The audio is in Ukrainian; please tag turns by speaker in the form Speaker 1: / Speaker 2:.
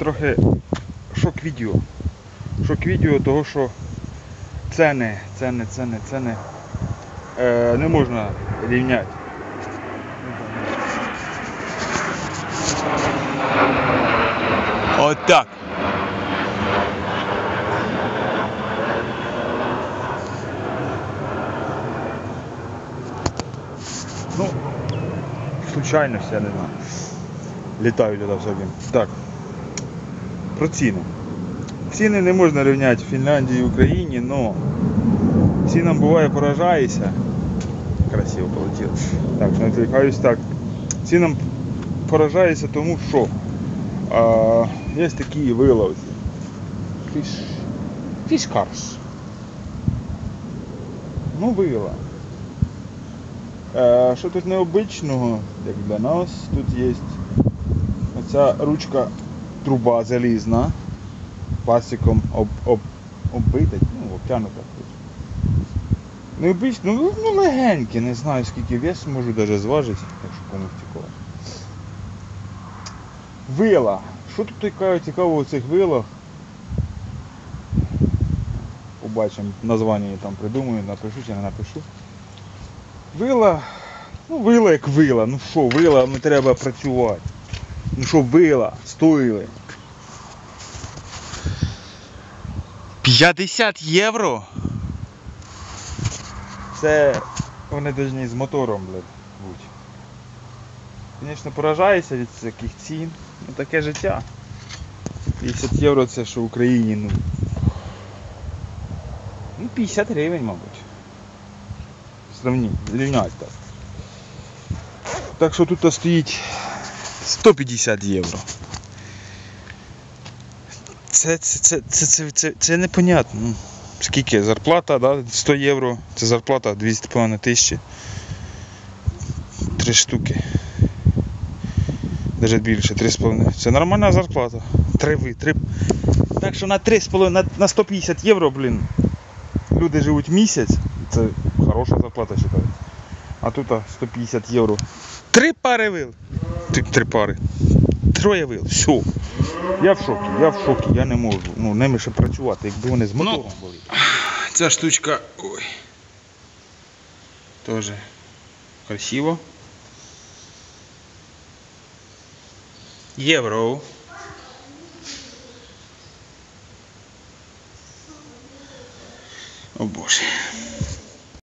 Speaker 1: трохи шок-відео. Шок-відео того, що ціни, ціни, ціни, ціни е, не можна рівняти. От так. Ну, случайно я не знаю. Літаю туди всяким. Так. Про ціни. Ціни не можна рівняти Фінляндії і Україні, але цінам буває поражаєшся. Красиво полетіло. Так, не відвлекаюсь так. Цінам поражаєшся тому, що а, є такі виловці. Фіш. Фішкарс. Ну, вила. Е, що тут необичного, як для нас, тут є оця ручка труба залізна, пластиком об, об, оббита, ну, обтянута. Необично, ну, ну легеньке, не знаю скільки вес, можу навіть зважити, якщо комусь цікаво. Вила. Що тут таке цікаво у цих вилах? Побачимо, названня там придумаю, напишу чи не напишу. Вила, ну вила як вила, ну що, вила, не треба працювати. Ну що, вила, стоїли. 50 євро? Це вони повинні з мотором, блядь, бути. Звісно, поражаюся від таких цін. Ну таке життя. 50 євро це що в Україні, ну. Ну 50 гривень, мабуть. Сравніть, рівнять так. Так що тут стоїть 150 євро. Це, це, це, це, це, це, непонятно. Скільки зарплата, да? 100 євро, це зарплата 200 тисячі. Три штуки. Навіть більше, 3,5. Це нормальна зарплата. Три ви, три. Так що на 3,5, на, на 150 євро, блін. Люди живуть місяць, це хороша зарплата вважаю. А тут 150 євро. Три пари вил. Три, три пари. Троє вил. Все. Я в шокі, я в шокі, я не можу. Ну, ними ще працювати, якби вони з мотором були. Ця штучка. Ой. Тоже красиво. Євро. О боже.